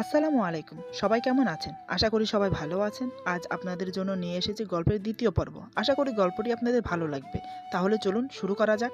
আসসালামু আলাইকুম। সবাই কেমন আছেন? আশা করি সবাই ভালো আছেন। আজ আপনাদের জন্য নিয়ে এসেছি গল্পের দ্বিতীয় পর্ব। আশা করি গল্পটি আপনাদের ভালো লাগবে। তাহলে চলুন শুরু করা যাক।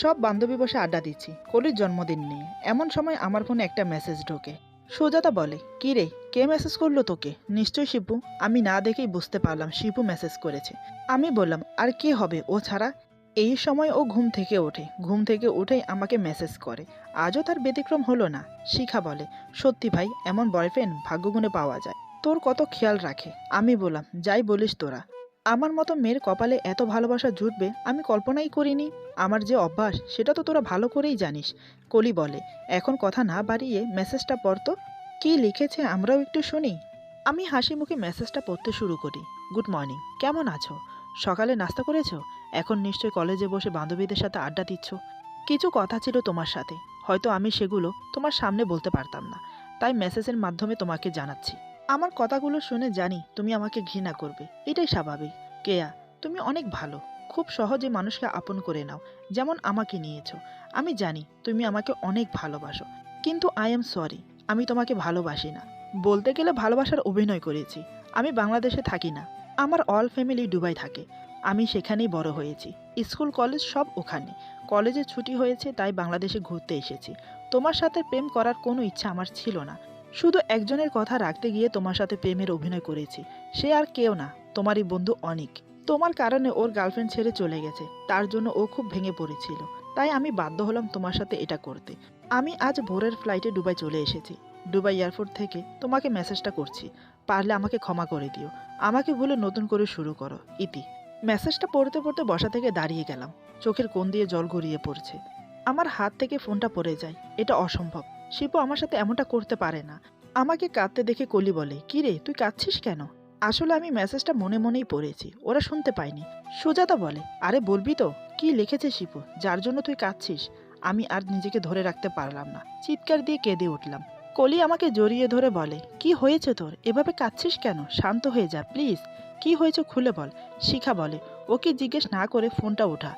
সব বান্ধবী বসে আড্ডা দিচ্ছি। কলির জন্মদিন নিয়ে। এমন সময় আমার ফোনে একটা মেসেজ ঢোকে। সুজাতা বলে, কি রে, কে মেসেজ করল তোকে? নিশ্চয়ই শিপু। আমি না দেখেই বুঝতে পারলাম শিপু মেসেজ করেছে। আমি বললাম, আর কে হবে? ও ছাড়া? এই সময় ও ঘুম থেকে ওঠে। ঘুম থেকে উঠেই আমাকে মেসেজ করে। আজও তার ব্যতিক্রম হলো না, শিখা বলে। সত্যি ভাই, এমন বয়ফ্রেন্ড ভাগ্যগুণে পাওয়া যায়। তোর কত খেয়াল রাখে? আমি বললাম, যাই বলিস তোরা। আমার মতো মেয়ের কপালে এত ভালোবাসা জুটবে, আমি কল্পনাই করিনি। আমার যে অভ্যাস, সেটা তো তোরা ভালো করেই জানিস, কলি বলে। এখন কথা না বাড়িয়ে মেসেজটা পড়তো, কি লিখেছে আমরাও একটু শুনি। আমি হাসি মুখে মেসেজটা পড়তে শুরু করি। গুড মর্নিং, কেমন আছো? সকালে নাস্তা করেছ? এখন নিশ্চয়ই কলেজে বসে বান্ধবীদের সাথে আড্ডা দিচ্ছ। কিছু কথা ছিল তোমার সাথে। হয়তো আমি সেগুলো তোমার সামনে বলতে পারতাম না। তাই মেসেজের মাধ্যমে তোমাকে জানাচ্ছি। আমার কথাগুলো শুনে জানি তুমি আমাকে ঘৃণা করবে। এটাই স্বাভাবিক। কেয়া, তুমি অনেক ভালো। খুব সহজে মানুষকে আপন করে নাও। যেমন আমাকে নিয়েছো। আমি জানি তুমি আমাকে অনেক ভালোবাসো। কিন্তু আই এম সরি, আমি তোমাকে ভালোবাসি না। বলতে গেলে ভালোবাসার অভিনয় করেছি। আমি বাংলাদেশে থাকি না। আমার অল ফ্যামিলি দুবাই থাকে। আমি সেখানেই বড় হয়েছি। স্কুল, কলেজ সব ওখানে। কলেজে ছুটি হয়েছে, তাই বাংলাদেশে ঘুরতে এসেছি। তোমার সাথে প্রেম করার কোনো ইচ্ছা আমার ছিল না। শুধু একজনের কথা রাখতে গিয়ে তোমার সাথে প্রেমের অভিনয় করেছি। সে আর কেউ না, তোমারই বন্ধু অনিক। তোমার কারণে ওর গার্লফ্রেন্ড ছেড়ে চলে গেছে। তার জন্য ও খুব ভেঙে পড়েছিল। তাই আমি বাধ্য হলাম তোমার সাথে এটা করতে। আমি আজ ভোরের ফ্লাইটে দুবাই চলে এসেছি। দুবাই এয়ারপোর্ট থেকে তোমাকে মেসেজটা করছি। পারলে আমাকে ক্ষমা করে দিও। আমাকে ভুলে নতুন করে শুরু করো। ইতি। মেসেজটা পড়তে পড়তে বসা থেকে দাঁড়িয়ে গেলাম। চোখের কোণ দিয়ে জল গড়িয়ে পড়ছে। আমার হাত থেকে ফোনটা পড়ে যায়। এটা অসম্ভব। শিপু আমার সাথে এমনটা করতে পারে না। আমাকে কাঁদতে দেখে কলি বলে, কি রে, তুই কাঁদছিস কেন? আসলে আমি মেসেজটা মনে মনেই পড়েছি। ওরা শুনতে পায়নি। সুজাতা বলে, আরে, বলবি তো, কি লিখেছে শিপু? যার জন্য তুই কাঁদছিস? আমি আর নিজেকে ধরে রাখতে পারলাম না। চিৎকার দিয়ে কেঁদে উঠলাম। কলি আমাকে জড়িয়ে ধরে বলে, কি হয়েছে তোর? এভাবে কাঁদছিস কেন? শান্ত হয়ে যা, প্লিজ। কি হয়েছে খুলে বল। শিখা বলে, ওকে জিজ্ঞেস না করে ফোনটা ওঠা।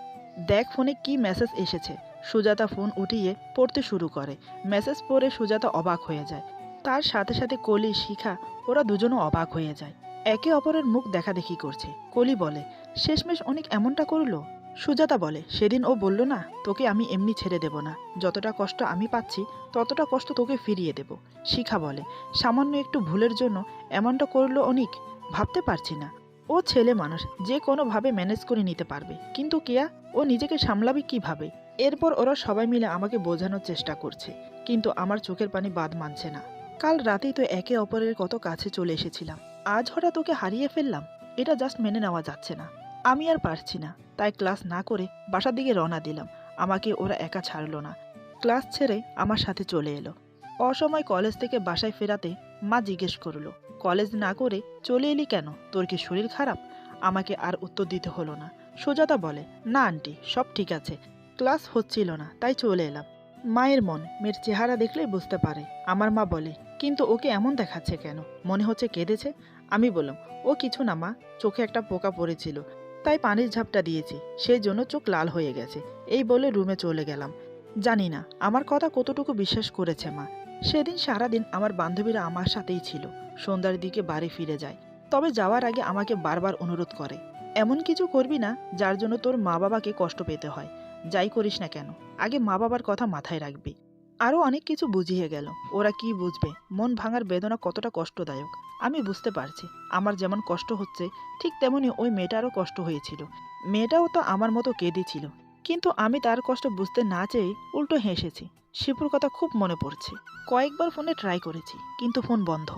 দেখ ফোনে কি মেসেজ এসেছে। সুজাতা ফোন উঠিয়ে পড়তে শুরু করে। মেসেজ পড়ে সুজাতা অবাক হয়ে যায়। তার সাথে সাথে কলি, শিখা, ওরা দুজনও অবাক হয়ে যায়। একে অপরের মুখ দেখাদেখি করছে। কলি বলে, শেষমেশ অনেক এমনটা করল? সুজাতা বলে, সেদিন ও বলল না, তোকে আমি এমনি ছেড়ে দেব না। যতটা কষ্ট আমি পাচ্ছি, ততটা কষ্ট তোকে ফিরিয়ে দেব। শিখা বলে, সামান্য একটু ভুলের জন্য এমনটা করল অনিক, ভাবতে পারছি না। ও ছেলে মানুষ, যে কোনোভাবে ম্যানেজ করে নিতে পারবে। কিন্তু কেয়া, ও নিজেকে সামলাবে কীভাবে? এরপর ওরা সবাই মিলে আমাকে বোঝানোর চেষ্টা করছে। কিন্তু আমার চোখের পানি বাদ মানছে না। কাল রাতেই তো একে অপরের কত কাছে চলে এসেছিলাম। আজ হঠাৎ ওকে হারিয়ে ফেললাম। এটা জাস্ট মেনে নেওয়া যাচ্ছে না। আমি আর পারছি না। তাই ক্লাস না করে বাসার দিকে রওনা দিলাম। আমাকে ওরা একা ছাড়লো না। ক্লাস ছেড়ে আমার সাথে চলে এলো। অসময় কলেজ থেকে বাসায় ফেরাতে মা জিজ্ঞেস করল, কলেজ না করে চলে এলি কেন? তোর কি শরীর খারাপ? আমাকে আর উত্তর দিতে হলো না। সুজাতা বলে, না, আন্টি, সব ঠিক আছে। ক্লাস হচ্ছিল না, তাই চলে এলাম। মায়ের মন, মেয়ের চেহারা দেখলেই বুঝতে পারে। আমার মা বলে, কিন্তু ওকে এমন দেখাচ্ছে কেন? মনে হচ্ছে কেঁদেছে? আমি বললাম, ও কিছু না মা, চোখে একটা পোকা পড়েছিল। তাই পানির ঝাপটা দিয়েছি, সেই জন্য চোখ লাল হয়ে গেছে। এই বলে রুমে চলে গেলাম। জানি না, আমার কথা কতটুকু বিশ্বাস করেছে মা। সেদিন সারাদিন আমার বান্ধবীরা আমার সাথেই ছিল, সন্ধ্যার দিকে বাড়ি ফিরে যায়। তবে যাওয়ার আগে আমাকে বারবার অনুরোধ করে। এমন কিছু করবি না, যার জন্য তোর মা বাবাকে কষ্ট পেতে হয়। যাই করিস না কেন, আগে মা বাবার কথা মাথায় রাখবি। আরও অনেক কিছু বুঝিয়ে গেল, ওরা কি বুঝবে? মন ভাঙার বেদনা কতটা কষ্টদায়ক। আমি বুঝতে পারছি। আমার যেমন কষ্ট হচ্ছে, ঠিক তেমনি ওই মেয়েটারও কষ্ট হয়েছিল। মেয়েটাও তো আমার মতো কেঁদেছিল কিন্তু আমি তার কষ্ট বুঝতে না চেয়ে উল্টো হেসেছি। শিপুর কথা খুব মনে পড়ছে। কয়েকবার ফোনে ট্রাই করেছি, কিন্তু ফোন বন্ধ।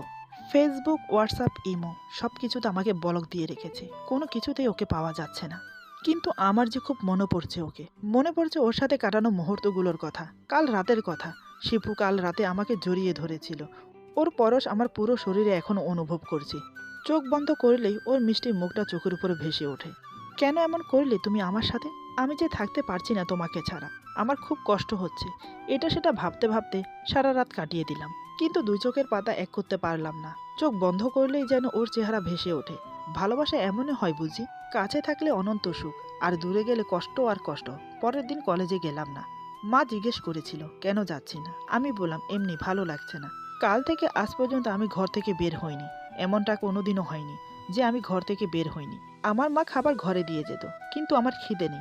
ফেসবুক হোয়াটসঅ্যাপ ইমো সব কিছুতে আমাকে বলক দিয়ে রেখেছে। কোনো কিছুতেই ওকে পাওয়া যাচ্ছে না। কিন্তু আমার যে খুব মনে পড়ছে ওকে। মনে পড়ছে ওর সাথে কাটানো মুহূর্তগুলোর কথা। কাল রাতের কথা। শিপু কাল রাতে আমাকে জড়িয়ে ধরেছিল। ওর পরশ আমার পুরো শরীরে এখনও অনুভব করছি। চোখ বন্ধ করলেই ওর মিষ্টি মুখটা চোখের উপরে ভেসে ওঠে। কেন এমন করলে তুমি আমার সাথে? আমি যে থাকতে পারছি না তোমাকে ছাড়া। আমার খুব কষ্ট হচ্ছে। এটা সেটা ভাবতে ভাবতে সারা রাত কাটিয়ে দিলাম। কিন্তু দুই চোখের পাতা এক করতে পারলাম না। চোখ বন্ধ করলেই যেন ওর চেহারা ভেসে ওঠে। ভালোবাসা এমনই হয় বুঝি। কাছে থাকলে অনন্ত সুখ, আর দূরে গেলে কষ্ট আর কষ্ট। পরের দিন কলেজে গেলাম না। মা জিজ্ঞেস করেছিল, কেন যাচ্ছি না? আমি বললাম, এমনি ভালো লাগছে না। কাল থেকে আজ পর্যন্ত আমি ঘর থেকে বের হইনি। এমনটা কোনোদিনও হয়নি যে আমি ঘর থেকে বের হইনি। আমার মা খাবার ঘরে দিয়ে যেত, কিন্তু আমার খিদে নেই।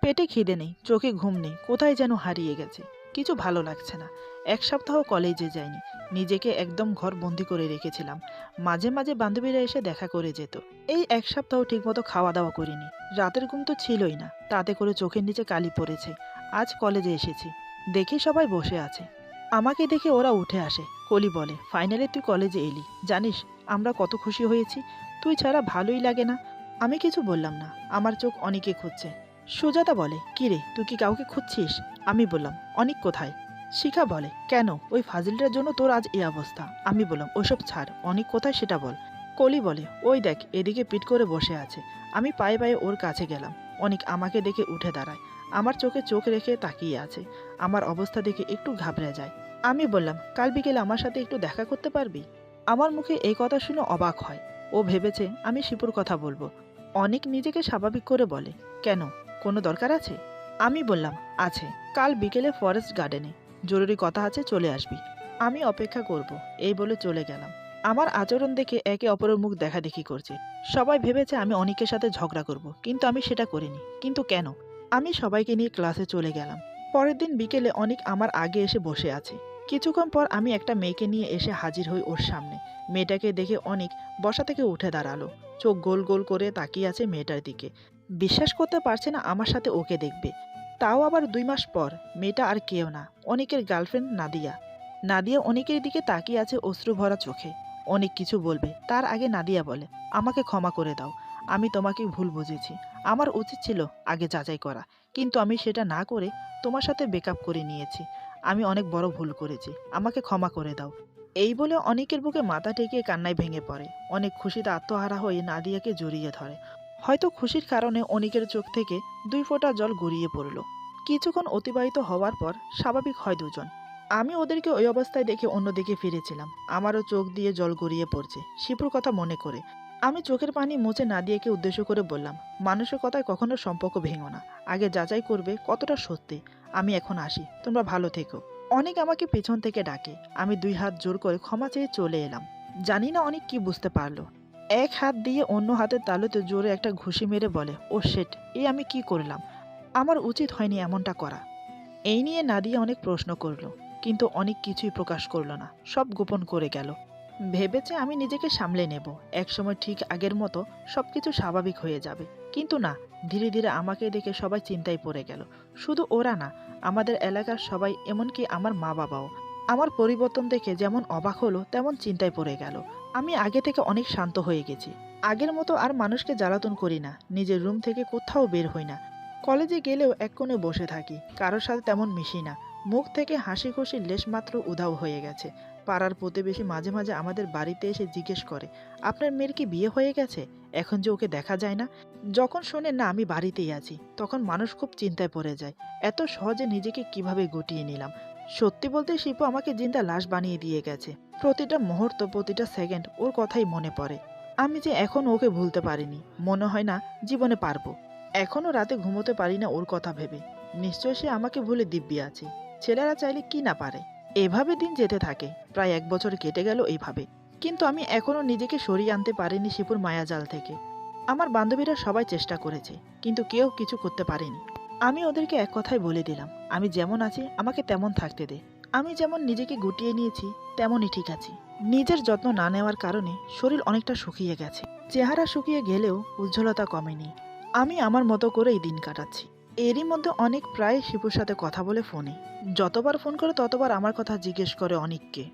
পেটে খিদে নেই, চোখে ঘুম নেই, কোথায় যেন হারিয়ে গেছে। কিছু ভালো লাগছে না। এক সপ্তাহ কলেজে যাইনি। নিজেকে একদম ঘর বন্দি করে রেখেছিলাম। মাঝে মাঝে বান্ধবীরা এসে দেখা করে যেত। এই এক সপ্তাহ ঠিকমতো খাওয়া দাওয়া করিনি। রাতের ঘুম তো ছিলই না। তাতে করে চোখের নিচে কালি পড়েছে। আজ কলেজে এসেছি। দেখি সবাই বসে আছে। আমাকে দেখে ওরা উঠে আসে। কলি বলে, ফাইনালে তুই কলেজে এলি। জানিস, আমরা কত খুশি হয়েছি। তুই ছাড়া ভালোই লাগে না। আমি কিছু বললাম না। আমার চোখ অনেকে খুঁজছে। সুজাতা বলে কিরে তুই কি কাউকে খুঁজছিস? আমি বললাম, অনেক কোথায়? শিখা বলে, কেন? ওই ফাজিলটার জন্য তোর আজ এই অবস্থা। আমি বললাম, ওসব ছাড়, অনেক কোথায় সেটা বল। কলি বলে, ওই দেখ, এদিকে পিট করে বসে আছে। আমি পায়ে পায়ে ওর কাছে গেলাম। অনেক আমাকে দেখে উঠে দাঁড়ায়। আমার চোখে চোখ রেখে তাকিয়ে আছে। আমার অবস্থা দেখে একটু ঘাবড়ে যায়। আমি বললাম, কাল বিকেলে আমার সাথে একটু দেখা করতে পারবি? আমার মুখে এই কথা শুনে অবাক হয়। ও ভেবেছে আমি শিপুর কথা বলব। অনেক নিজেকে স্বাভাবিক করে বলে, কেন? কোনো দরকার আছে? আমি বললাম, আছে। কাল বিকেলে ফরেস্ট গার্ডেনে জরুরি কথা আছে, চলে আসবি। আমি অপেক্ষা করব। এই বলে চলে গেলাম। আমার আচরণ দেখে একে অপরের মুখ দেখা দেখি করছে। সবাই ভেবেছে আমি অনেকের সাথে ঝগড়া করব, কিন্তু আমি সেটা করিনি। কিন্তু কেন? আমি সবাইকে নিয়ে ক্লাসে চলে গেলাম। পরের দিন বিকেলে অনেক আমার আগে এসে বসে আছে। কিছুক্ষণ পর আমি একটা মেয়েকে নিয়ে এসে হাজির হই ওর সামনে। মেয়েটাকে দেখে অনেক বসা থেকে উঠে দাঁড়াল। চোখ গোল গোল করে তাকিয়ে আছে মেয়েটার দিকে। বিশ্বাস করতে পারছে না আমার সাথে ওকে দেখবে। তাও আবার দুই মাস পর, মেয়েটা আর কেউ না, অনেকের গার্লফ্রেন্ড নাদিয়া। নাদিয়া অনেকের দিকে তাকিয়ে আছে অশ্রু ভরা চোখে। অনেক কিছু বলবে, তার আগে নাদিয়া বলে, আমাকে ক্ষমা করে দাও, আমি তোমাকে ভুল বুঝেছি। আমার উচিত ছিল আগে যাচাই করা, কিন্তু আমি সেটা না করে তোমার সাথে বেকআপ করে নিয়েছি। আমি অনেক বড় ভুল করেছি। আমাকে ক্ষমা করে দাও। এই বলে অনেকের বুকে মাথা টেকে কান্নায় ভেঙে পড়ে। অনেক খুশিতে আত্মহারা হয়ে নাদিয়াকে জড়িয়ে ধরে। হয়তো খুশির কারণে অনেকের চোখ থেকে দুই ফোঁটা জল গড়িয়ে পড়ল। কিছুক্ষণ অতিবাহিত হওয়ার পর স্বাভাবিক হয় দুজন। আমি ওদেরকে ওই অবস্থায় দেখে অন্যদিকে ফিরেছিলাম। আমারও চোখ দিয়ে জল গড়িয়ে পড়ছে, শিপুর কথা মনে করে। আমি চোখের পানি মুছে না নাদিয়াকে উদ্দেশ্য করে বললাম, মানুষের কথায় কখনো সম্পর্ক ভেঙো না। আগে যাচাই করবে কতটা সত্যি। আমি এখন আসি। তোমরা ভালো থেকো। অনেক আমাকে পেছন থেকে ডাকে। আমি দুই হাত জোর করে ক্ষমা চেয়ে চলে এলাম। জানি না অনেক কি বুঝতে পারল। এক হাত দিয়ে অন্য হাতের তালুতে জোরে একটা ঘুষি মেরে বলে, ও শেট এ আমি কি করলাম? আমার উচিত হয়নি এমনটা করা। এই নিয়ে নাদিয়া অনেক প্রশ্ন করল, কিন্তু অনেক কিছুই প্রকাশ করল না। সব গোপন করে গেল। ভেবেছে আমি নিজেকে সামলে নেব। একসময় ঠিক আগের মতো সব কিছু স্বাভাবিক হয়ে যাবে। কিন্তু না, ধীরে ধীরে আমাকে দেখে সবাই চিন্তায় পড়ে গেল। শুধু ওরা না, আমাদের এলাকার সবাই, এমনকি আমার মা বাবাও আমার পরিবর্তন দেখে যেমন অবাক হলো, তেমন চিন্তায় পড়ে গেল। আমি আগে থেকে অনেক শান্ত হয়ে গেছি। আগের মতো আর মানুষকে জ্বালাতন করি না। নিজের রুম থেকে কোথাও বের হই না। কলেজে গেলেও এক কোণে বসে থাকি। কারোর সাথে তেমন মিশি না। মুখ থেকে হাসি খুশি লেশমাত্র উধাও হয়ে গেছে। পাড়ার প্রতিবেশী মাঝে মাঝে আমাদের বাড়িতে এসে জিজ্ঞেস করে, আপনার মেয়ের কি বিয়ে হয়ে গেছে? এখন যে ওকে দেখা যায় না? যখন শোনে, না, আমি বাড়িতেই আছি। তখন মানুষ খুব চিন্তায় পড়ে যায়, এত সহজে নিজেকে কীভাবে গুটিয়ে নিলাম? সত্যি বলতে, শিপু আমাকে জিন্দা লাশ বানিয়ে দিয়ে গেছে। প্রতিটা মুহূর্ত, প্রতিটা সেকেন্ড ওর কথাই মনে পড়ে, আমি যে এখন ওকে ভুলতে পারিনি, মনে হয় না জীবনে পারব। এখনও রাতে ঘুমোতে পারি না ওর কথা ভেবে, নিশ্চয় সে আমাকে ভুলে দিব্যি আছে, ছেলেরা চাইলে কি না পারে? এভাবে দিন যেতে থাকে। প্রায় এক বছর কেটে গেল এইভাবে। কিন্তু আমি এখনও নিজেকে সরিয়ে আনতে পারিনি শিপুর মায়াজাল থেকে। আমার বান্ধবীরা সবাই চেষ্টা করেছে, কিন্তু কেউ কিছু করতে পারেনি। আমি ওদেরকে এক কথাই বলে দিলাম, আমি যেমন আছি, আমাকে তেমন থাকতে দে। আমি যেমন নিজেকে গুটিয়ে নিয়েছি, তেমনই ঠিক আছি। নিজের যত্ন না নেওয়ার কারণে শরীর অনেকটা শুকিয়ে গেছে। চেহারা শুকিয়ে গেলেও উজ্জ্বলতা কমেনি। আমি আমার মতো করেই দিন কাটাচ্ছি। এরই মধ্যে অনেক প্রায় শিপুর সাথে কথা বলে ফোনে। যতবার ফোন করে ততবার আমার কথা জিজ্ঞেস করে অনেককে।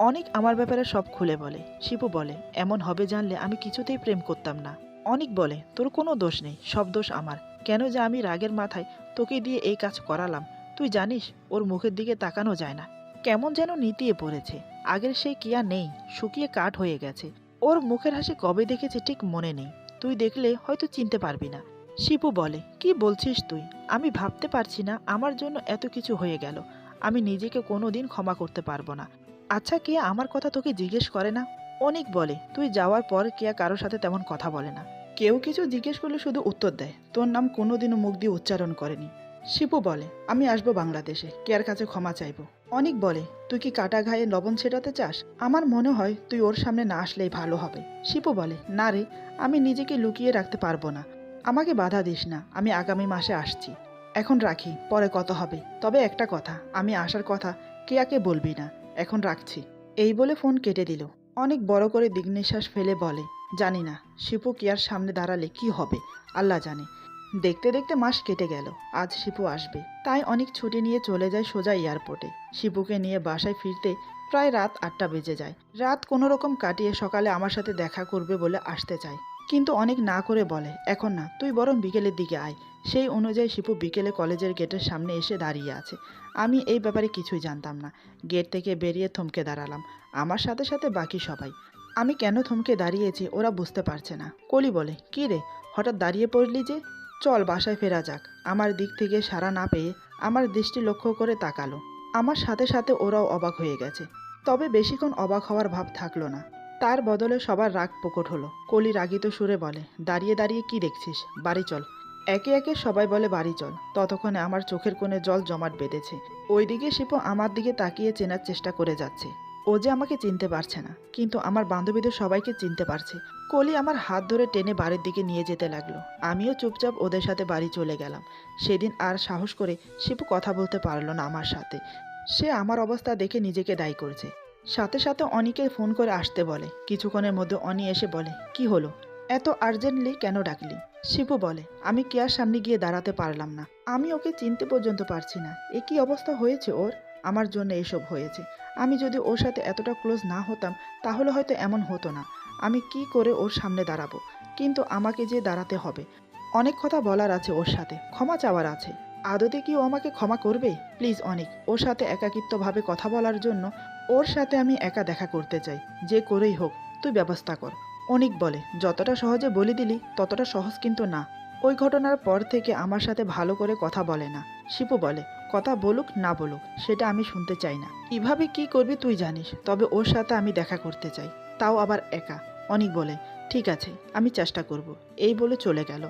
অনেক আমার ব্যাপারে সব খুলে বলে। শিপু বলে, এমন হবে জানলে আমি কিছুতেই প্রেম করতাম না। অনেক বলে, তোর কোনো দোষ নেই, সব দোষ আমার। কেন যে আমি রাগের মাথায় তোকে দিয়ে এই কাজ করালাম? তুই জানিস, ওর মুখের দিকে তাকানো যায় না। কেমন যেন নিতিয়ে পড়েছে। আগের সেই কিয়া নেই, শুকিয়ে কাঠ হয়ে গেছে। ওর মুখের হাসি কবে দেখেছে ঠিক মনে নেই। তুই দেখলে হয়তো চিনতে পারবি না। শিপু বলে, কি বলছিস তুই? আমি ভাবতে পারছি না, আমার জন্য এত কিছু হয়ে গেল। আমি নিজেকে কোনো দিন ক্ষমা করতে পারব না। আচ্ছা কেয়া, আমার কথা তোকে জিজ্ঞেস করে না। অনেক বলে। তুই যাওয়ার পর কেয়া কারোর সাথে তেমন কথা বলে না। কেউ কিছু জিজ্ঞেস করলে শুধু উত্তর দেয়। তোর নাম কোনোদিনও মুখ দিয়ে উচ্চারণ করেনি। শিপু বলে, আমি আসব বাংলাদেশে। কেয়ার কাছে ক্ষমা চাইব। অনেক বলে, তুই কি কাটা ঘায়ে লবণ ছেটাতে চাস? আমার মনে হয় তুই ওর সামনে না আসলেই ভালো হবে। শিপু বলে, না রে, আমি নিজেকে লুকিয়ে রাখতে পারব না। আমাকে বাধা দিস না। আমি আগামী মাসে আসছি। এখন রাখি, পরে কত হবে। তবে একটা কথা, আমি আসার কথা কেয়াকে বলবি না। এখন রাখছি। এই বলে ফোন কেটে দিল। অনেক বড় করে দিগ্নিশ্বাস ফেলে বলে, জানি না, শিপু কেয়ার সামনে দাঁড়ালে কি হবে? আল্লাহ জানে। দেখতে দেখতে মাস কেটে গেল, আজ শিপু আসবে। তাই অনেক ছুটি নিয়ে চলে যায় সোজা এয়ারপোর্টে। শিপুকে নিয়ে বাসায় ফিরতে প্রায় রাত আটটা বেজে যায়। রাত কোনো রকম কাটিয়ে সকালে আমার সাথে দেখা করবে বলে আসতে চায়। কিন্তু অনেক না করে বলে, এখন না, তুই বরং বিকেলের দিকে আয়। সেই অনুযায়ী শিপু বিকেলে কলেজের গেটের সামনে এসে দাঁড়িয়ে আছে। আমি এই ব্যাপারে কিছুই জানতাম না। গেট থেকে বেরিয়ে থমকে দাঁড়ালাম, আমার সাথে সাথে বাকি সবাই। আমি কেন থমকে দাঁড়িয়েছি ওরা বুঝতে পারছে না। কলি বলে, কী রে, হঠাৎ দাঁড়িয়ে পড়লি যে? চল বাসায় ফেরা যাক। আমার দিক থেকে সাড়া না পেয়ে আমার দৃষ্টি লক্ষ্য করে তাকালো। আমার সাথে সাথে ওরাও অবাক হয়ে গেছে। তবে বেশিক্ষণ অবাক হওয়ার ভাব থাকল না। তার বদলে সবার রাগ প্রকট হলো। কলি রাগিত সুরে বলে, দাঁড়িয়ে দাঁড়িয়ে কি দেখছিস? বাড়ি চল। একে একে সবাই বলে, বাড়ি চল। ততক্ষণে আমার চোখের কোণে জল জমাট বেঁধেছে। ওইদিকে শিপু আমার দিকে তাকিয়ে চেনার চেষ্টা করে যাচ্ছে। ও যে আমাকে চিনতে পারছে না, কিন্তু আমার বান্ধবীদের সবাইকে চিনতে পারছে। কলি আমার হাত ধরে টেনে বাড়ির দিকে নিয়ে যেতে লাগল। আমিও চুপচাপ ওদের সাথে বাড়ি চলে গেলাম। সেদিন আর সাহস করে শিপু কথা বলতে পারল না আমার সাথে। সে আমার অবস্থা দেখে নিজেকে দায়ী করছে। সাথে সাথে অনিকে ফোন করে আসতে বলে। কিছুক্ষণের মধ্যে অনি এসে বলে, কি হলো? এত আর্জেন্টলি কেন ডাকলি? শিপু বলে, আমি কেয়ার সামনে গিয়ে দাঁড়াতে পারলাম না। আমি ওকে চিনতে পর্যন্ত পারছি না। এ কি অবস্থা হয়েছে ওর? আমার জন্য এসব হয়েছে। আমি যদি ওর সাথে এতটা ক্লোজ না হতাম, তাহলে হয়তো এমন হতো না। আমি কি করে ওর সামনে দাঁড়াবো? কিন্তু আমাকে যে দাঁড়াতে হবে। অনেক কথা বলার আছে ওর সাথে। ক্ষমা চাওয়ার আছে। আদতে কি ও আমাকে ক্ষমা করবে? প্লিজ অনেক, ওর সাথে একাকিত্বভাবে কথা বলার জন্য ওর সাথে আমি একা দেখা করতে চাই, যে করেই হোক, তুই ব্যবস্থা কর। অনেক বলে, যতটা সহজে বলে দিলি, ততটা সহজ কিন্তু না। ওই ঘটনার পর থেকে আমার সাথে ভালো করে কথা বলে না। শিপু বলে, কথা বলুক না বলুক, সেটা আমি শুনতে চাই না। কীভাবে কি করবি তুই জানিস, তবে ওর সাথে আমি দেখা করতে চাই, তাও আবার একা। অনেক বলে, ঠিক আছে, আমি চেষ্টা করব। এই বলে চলে গেল।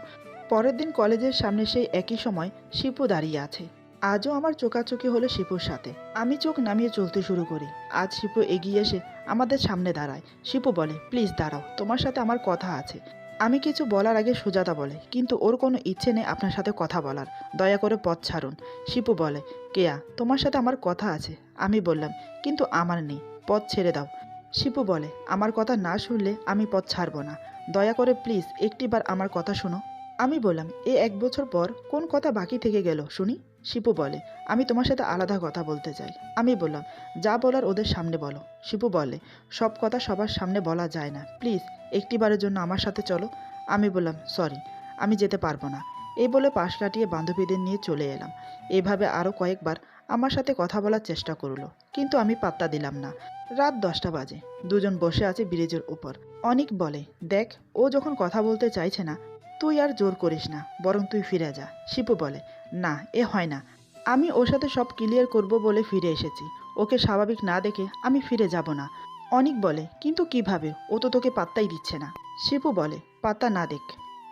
পরের দিন কলেজের সামনে সেই একই সময় শিপু দাঁড়িয়ে আছে। আজও আমার চোকাচোকি হলো শিপুর সাথে। আমি চোখ নামিয়ে চলতে শুরু করি। আজ শিপু এগিয়ে এসে আমাদের সামনে দাঁড়ায়। শিপু বলে, প্লিজ দাঁড়াও, তোমার সাথে আমার কথা আছে। আমি কিছু বলার আগে সুজাতা বলে, কিন্তু ওর কোনো ইচ্ছে নেই আপনার সাথে কথা বলার। দয়া করে পথ ছাড়ুন। শিপু বলে, কেয়া, তোমার সাথে আমার কথা আছে। আমি বললাম, কিন্তু আমার নেই, পথ ছেড়ে দাও। শিপু বলে, আমার কথা না শুনলে আমি পথ ছাড়ব না। দয়া করে প্লিজ একটিবার আমার কথা শোনো। আমি বললাম, এ এক বছর পর কোন কথা বাকি থেকে গেল, শুনি? শিপু বলে, আমি তোমার সাথে আলাদা কথা বলতে চাই। আমি বললাম, যা বলার ওদের সামনে বলো। শিপু বলে, সব কথা সবার সামনে বলা যায় না। প্লিজ, একটিবারের জন্য আমার সাথে চলো। আমি বললাম, সরি, আমি যেতে পারব না। এই বলে পাশ কাটিয়ে বান্ধবীদের নিয়ে চলে এলাম। এভাবে আরও কয়েকবার আমার সাথে কথা বলার চেষ্টা করল, কিন্তু আমি পাত্তা দিলাম না। রাত দশটা বাজে। দুজন বসে আছে ব্রিজের উপর। অনেক বলে, দেখ, ও যখন কথা বলতে চাইছে না তুই আর জোর করিস না, বরং তুই ফিরে যা। শিপু বলে, না, এ হয় না। আমি ওর সাথে সব ক্লিয়ার করব বলে ফিরে এসেছি। ওকে স্বাভাবিক না দেখে আমি ফিরে যাব না। অনেক বলে, কিন্তু কীভাবে? ও তো তোকে পাত্তাই দিচ্ছে না। শিপু বলে, পাত্তা না দেখ।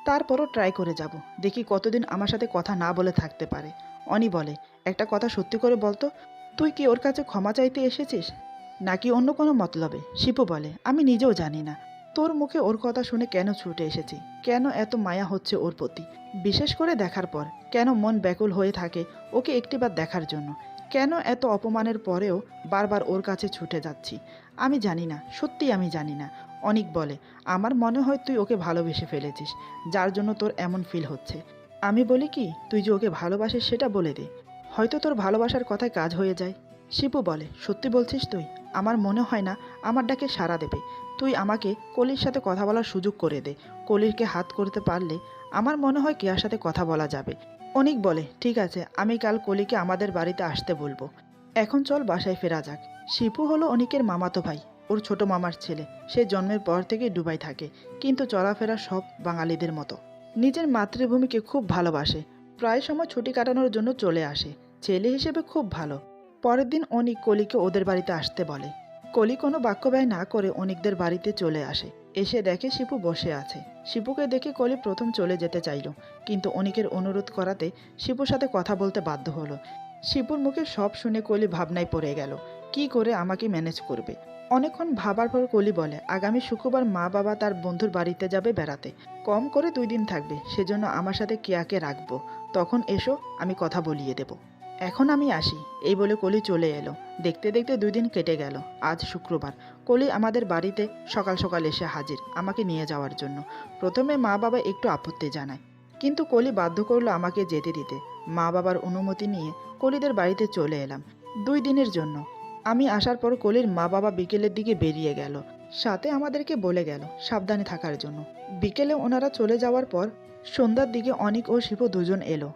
তারপরও ট্রাই করে যাব। দেখি কতদিন আমার সাথে কথা না বলে থাকতে পারে। অনি বলে, একটা কথা সত্যি করে বলতো, তুই কি ওর কাছে ক্ষমা চাইতে এসেছিস? নাকি অন্য কোনো মতলবে? শিপু বলে, আমি নিজেও জানি না। তোর মুখে ওর কথা শুনে কেন ছুটে এসেছি? কেন এত মায়া হচ্ছে ওর প্রতি? বিশেষ করে দেখার পর, কেন মন ব্যাকুল হয়ে থাকে ওকে একটিবার দেখার জন্য? কেন এত অপমানের পরেও বারবার ওর কাছে ছুটে যাচ্ছি? আমি জানি না, সত্যি আমি জানি না। অনেক বলে, আমার মনে হয় তুই ওকে ভালোবেসে ফেলেছিস, যার জন্য তোর এমন ফিল হচ্ছে। আমি বলি কি, তুই যে ওকে ভালোবাসিস সেটা বলে দে। হয়তো তোর ভালোবাসার কথায় কাজ হয়ে যায়। শিপু বলে, সত্যি বলছিস তুই? আমার মনে হয় না আমার ডাকে সাড়া দেবে। তুই আমাকে কলির সাথে কথা বলার সুযোগ করে দে। কলিরকে হাত করতে পারলে আমার মনে হয় কেয়ার সাথে কথা বলা যাবে। অনেক বলে, ঠিক আছে, আমি কাল কলিকে আমাদের বাড়িতে আসতে বলব। এখন চল বাসায় ফেরা যাক। শিপু হলো অনিকের মামাতো ভাই, ওর ছোট মামার ছেলে। সে জন্মের পর থেকে ডুবাই থাকে, কিন্তু চলাফেরা সব বাঙালিদের মতো। নিজের মাতৃভূমিকে খুব ভালোবাসে। প্রায় সময় ছুটি কাটানোর জন্য চলে আসে। ছেলে হিসেবে খুব ভালো। পরের দিন অনিক কলিকে ওদের বাড়িতে আসতে বলে। কলি কোনো বাক্য ব্যয় না করে অনিকদের বাড়িতে চলে আসে। এসে দেখে শিপু বসে আছে। শিপুকে দেখে কলি প্রথম চলে যেতে চাইল, কিন্তু অনিকের অনুরোধ করাতে শিপুর সাথে কথা বলতে বাধ্য হলো। শিপুর মুখে সব শুনে কলি ভাবনায় পড়ে গেল, কি করে আমাকে ম্যানেজ করবে? অনেকক্ষণ ভাবার পর কলি বলে, আগামী শুক্রবার মা বাবা তার বন্ধুর বাড়িতে যাবে বেড়াতে। কম করে দুই দিন থাকবে, সেজন্য আমার সাথে কেয়াকে রাখব। তখন এসো, আমি কথা বলিয়ে দেব। এখন আমি আসি। এই বলে কলি চলে এলো। দেখতে দেখতে দুই দিন কেটে গেল। আজ শুক্রবার। কলি আমাদের বাড়িতে সকাল সকাল এসে হাজির আমাকে নিয়ে যাওয়ার জন্য। প্রথমে মা বাবা একটু আপত্তি জানায়। কিন্তু কলি বাধ্য করল আমাকে যেতে দিতে। মা বাবার অনুমতি নিয়ে কলিদের বাড়িতে চলে এলাম দুই দিনের জন্য। আমি আসার পর কলির মা বাবা বিকেলের দিকে বেরিয়ে গেল। সাথে আমাদেরকে বলে গেল সাবধানে থাকার জন্য। বিকেলে ওনারা চলে যাওয়ার পর সন্ধ্যার দিকে অনিক ও শিপু দুজন এলো।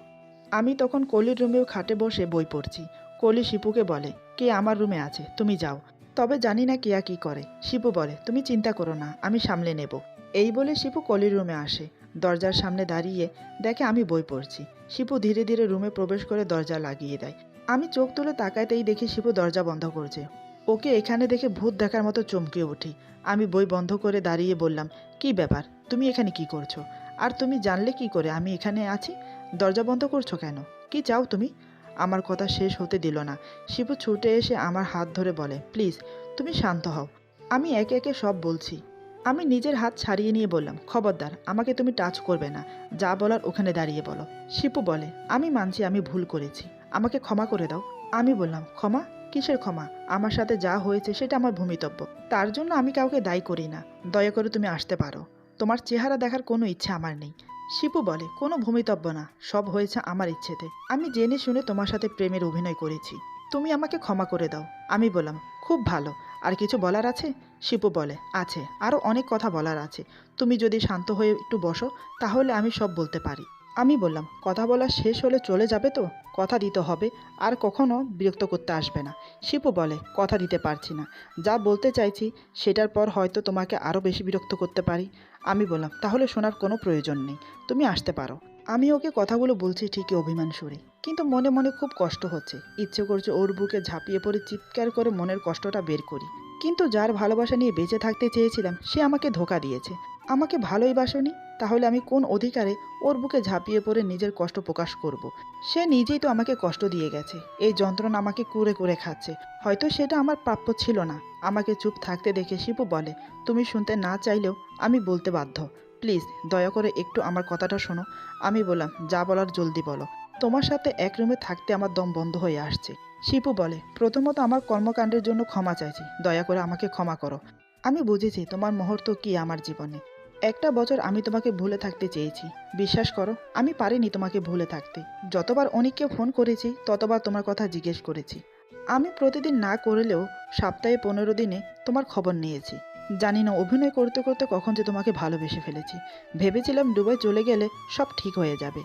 আমি তখন কলির রুমেও খাটে বসে বই পড়ছি। কলি শিপুকে বলে, কে আমার রুমে আছে? তুমি যাও। তবে জানি না কেয়া কি করে। শিপু বলে, তুমি চিন্তা করো না, আমি সামলে নেব। এই বলে শিপু কলির রুমে আসে। দরজার সামনে দাঁড়িয়ে দেখে আমি বই পড়ছি। শিপু ধীরে ধীরে রুমে প্রবেশ করে দরজা লাগিয়ে দেয়। আমি চোখ তুলে তাকাইতেই দেখি শিপু দরজা বন্ধ করছে। ওকে এখানে দেখে ভূত দেখার মতো চমকে উঠি। আমি বই বন্ধ করে দাঁড়িয়ে বললাম, কি ব্যাপার? তুমি এখানে কি করছ? আর তুমি জানলে কি করে আমি এখানে আছি? দরজা বন্ধ করছ কেন? কি চাও তুমি? আমার কথা শেষ হতে দিল না। শিপু ছুটে এসে আমার হাত ধরে বলে, প্লিজ, তুমি শান্ত হও। আমি একে একে সব বলছি। আমি নিজের হাত ছাড়িয়ে নিয়ে বললাম, খবরদার, আমাকে তুমি টাচ করবে না। যা বলার ওখানে দাঁড়িয়ে বলো। শিপু বলে, আমি মানছি আমি ভুল করেছি। আমাকে ক্ষমা করে দাও। আমি বললাম, ক্ষমা? কিসের ক্ষমা? আমার সাথে যা হয়েছে সেটা আমার ভূমিতব্য। তার জন্য আমি কাউকে দায়ী করি না। দয়া করে তুমি আসতে পারো। তোমার চেহারা দেখার কোনো ইচ্ছা আমার নেই। শিপু বলে, কোনো ভূমিতব্য না, সব হয়েছে আমার ইচ্ছেতে। আমি জেনে শুনে তোমার সাথে প্রেমের অভিনয় করেছি। তুমি আমাকে ক্ষমা করে দাও। আমি বললাম, খুব ভালো। আর কিছু বলার আছে? শিপু বলে, আছে। আরও অনেক কথা বলার আছে। তুমি যদি শান্ত হয়ে একটু বসো, তাহলে আমি সব বলতে পারি। আমি বললাম, কথা বলা শেষ হলে চলে যাবে তো? কথা দিতে হবে। আর কখনো বিরক্ত করতে আসবে না। শিপু বলে, কথা দিতে পারছি না। যা বলতে চাইছি, সেটার পর হয়তো তোমাকে আরও বেশি বিরক্ত করতে পারি। আমি বললাম, তাহলে শোনার কোনো প্রয়োজন নেই। তুমি আসতে পারো। আমি ওকে কথাগুলো বলছি ঠিকই অভিমান সুরে, কিন্তু মনে মনে খুব কষ্ট হচ্ছে। ইচ্ছে করছে ওর বুকে ঝাঁপিয়ে পড়ে চিৎকার করে মনের কষ্টটা বের করি। কিন্তু যার ভালোবাসা নিয়ে বেঁচে থাকতে চেয়েছিলাম, সে আমাকে ধোকা দিয়েছে। আমাকে ভালোই বাসনি। তাহলে আমি কোন অধিকারে ওর বুকে ঝাঁপিয়ে পড়ে নিজের কষ্ট প্রকাশ করব। সে নিজেই তো আমাকে কষ্ট দিয়ে গেছে। এই যন্ত্রণা আমাকে কুরে কুরে খাচ্ছে। হয়তো সেটা আমার প্রাপ্য ছিল না। আমাকে চুপ থাকতে দেখে শিপু বলে, তুমি শুনতে না চাইলেও আমি বলতে বাধ্য। প্লিজ, দয়া করে একটু আমার কথাটা শোনো। আমি বললাম, যা বলার জলদি বলো। তোমার সাথে এক রুমে থাকতে আমার দম বন্ধ হয়ে আসছে। শিপু বলে, প্রথমত আমার কর্মকাণ্ডের জন্য ক্ষমা চাইছি। দয়া করে আমাকে ক্ষমা করো। আমি বুঝেছি তোমার মুহূর্ত কি আমার জীবনে। একটা বছর আমি তোমাকে ভুলে থাকতে চেয়েছি। বিশ্বাস করো, আমি পারিনি তোমাকে ভুলে থাকতে। যতবার অনেককে ফোন করেছি, ততবার তোমার কথা জিজ্ঞেস করেছি। আমি প্রতিদিন না করলেও সপ্তাহে পনেরো দিনে তোমার খবর নিয়েছি। জানি না অভিনয় করতে করতে কখন যে তোমাকে ভালোবেসে ফেলেছি। ভেবেছিলাম দুবাই চলে গেলে সব ঠিক হয়ে যাবে।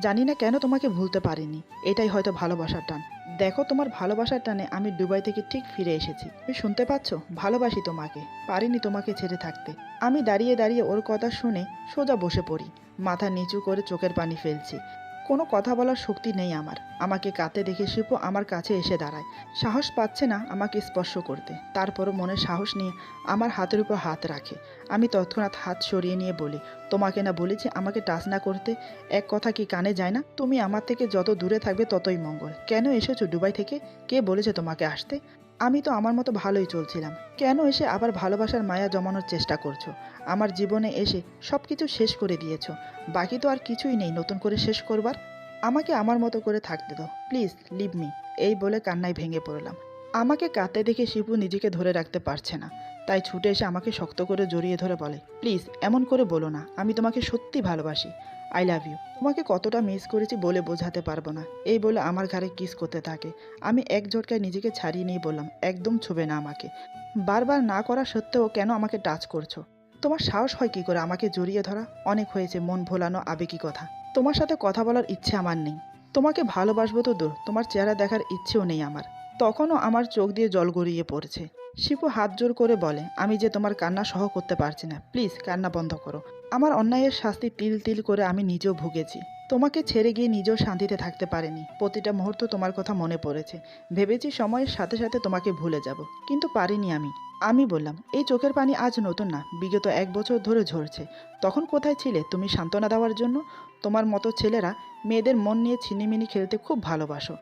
জানি না কেন তোমাকে ভুলতে পারিনি। এটাই হয়তো ভালোবাসার টান। দেখো তোমার ভালোবাসার টানে আমি দুবাই থেকে ঠিক ফিরে এসেছি। তুমি শুনতে পাচ্ছ? ভালোবাসি তোমাকে। পারিনি তোমাকে ছেড়ে থাকতে। আমি দাঁড়িয়ে দাঁড়িয়ে ওর কথা শুনে সোজা বসে পড়ি। মাথা নিচু করে চোখের পানি ফেলছি। কোনো কথা বলার শক্তি নেই আমার। আমাকে কাতে দেখে শিপু আমার কাছে এসে দাঁড়ায়। সাহস পাচ্ছে না আমাকে স্পর্শ করতে। তারপরও মনে সাহস নিয়ে আমার হাতের উপর হাত রাখে। আমি তৎক্ষণাৎ হাত সরিয়ে নিয়ে বলি, তোমাকে না বলেছি আমাকে টাচ না করতে? এক কথা কি কানে যায় না? তুমি আমার থেকে যত দূরে থাকবে ততই মঙ্গল। কেন এসেছ দুবাই থেকে? কে বলেছে তোমাকে আসতে? আমি তো আমার মতো ভালোই চলছিলাম। কেন এসে আবার ভালোবাসার মায়া জমানোর চেষ্টা করছ? আমার জীবনে এসে সব কিছু শেষ করে দিয়েছ। বাকি তো আর কিছুই নেই নতুন করে শেষ করবার। আমাকে আমার মতো করে থাকতে দাও। প্লিজ লিভ মি এই বলে কান্নায় ভেঙে পড়লাম। আমাকে কাতে দেখে শিপু নিজেকে ধরে রাখতে পারছে না। তাই ছুটে এসে আমাকে শক্ত করে জড়িয়ে ধরে বলে, প্লিজ, এমন করে বলো না। আমি তোমাকে সত্যি ভালোবাসি। I love you. তোমাকে কতটা মিস করেছি বলে বোঝাতে পারব না এই বলে আমার ঘাড়ে কিস করতে থাকে। আমি এক ঝটকায় নিজেকে ছাড়িয়ে নিয়ে বললাম, একদম ছুবে না আমাকে। বারবার না করা সত্ত্বেও কেন আমাকে টাচ করছ? তোমার সাহস হয় কি করে আমাকে জড়িয়ে ধরা? অনেক হয়েছে, মন ভোলানো আবেগী কথা। তোমার সাথে কথা বলার ইচ্ছে আমার নেই। তোমাকে ভালোবাসবো তো দূর। তোমার চেহারা দেখার ইচ্ছেও নেই আমার। তখনও আমার চোখ দিয়ে জল গড়িয়ে পড়ছে। শিপু হাত জোর করে বলে, আমি যে তোমার কান্না সহ করতে পারছি না। প্লিজ, কান্না বন্ধ করো। আমার অন্যায়ের শাস্তি তিল তিল করে আমি নিজেও ভুগেছি। তোমাকে ছেড়ে গিয়ে নিজেও শান্তিতে থাকতে পারেনি। প্রতিটা মুহূর্ত তোমার কথা মনে পড়েছে। ভেবেছি সময়ের সাথে সাথে তোমাকে ভুলে যাব, কিন্তু পারিনি আমি। আমি বললাম, এই চোখের পানি আজ নতুন না, বিগত এক বছর ধরে ঝরছে। তখন কোথায় ছিলে তুমি সান্ত্বনা দেওয়ার জন্য? তোমার মতো ছেলেরা মেয়েদের মন নিয়ে ছিনিমিনি খেলতে খুব ভালোবাসো।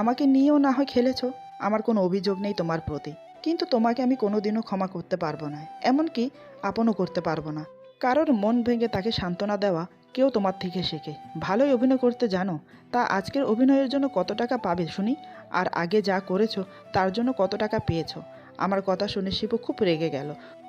আমাকে নিয়েও না হয় খেলেছো? আমার কোনো অভিযোগ নেই তোমার প্রতি। কিন্তু তোমাকে আমি কোনোদিনও ক্ষমা করতে পারব না। এমনকি আপনও করতে পারব না। কারোর মন ভেঙে তাকে সান্ত্বনা দেওয়া কেউ তোমার থেকে শেখে। ভালোই অভিনয় করতে জানো, তা আজকের অভিনয়ের জন্য কত টাকা পাবে শুনি? আর আগে যা করেছ, তার জন্য কত টাকা পেয়েছ? আমার কথা শুনে শিবু খুব রেগে গেল।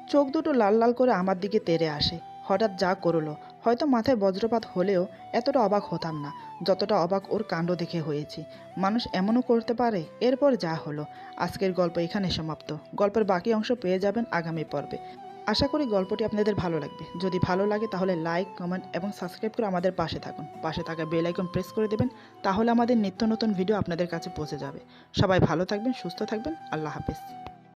চোখ দুটো লাল লাল করে আমার দিকে তেড়ে আসে। হঠাৎ যা করল হয়তো মাথায় বজ্রপাত হলেও এতটা অবাক হতাম না, যতটা অবাক ওর কাণ্ড দেখে হয়েছি। মানুষ এমনও করতে পারে, এরপর যা হলো। আজকের গল্প এখানে সমাপ্ত। গল্পের বাকি অংশ পেয়ে যাবেন আগামী পর্বে। আশা করি গল্পটি আপনাদের ভালো লাগবে। যদি ভালো লাগে তাহলে লাইক, কমেন্ট এবং সাবস্ক্রাইব করে আমাদের পাশে থাকুন। পাশে থাকা বেল আইকন প্রেস করে দেবেন, তাহলে আমাদের নিত্য নতুন ভিডিও আপনাদের কাছে পৌঁছে যাবে। সবাই ভালো থাকবেন, সুস্থ থাকবেন। আল্লাহ হাফিজ।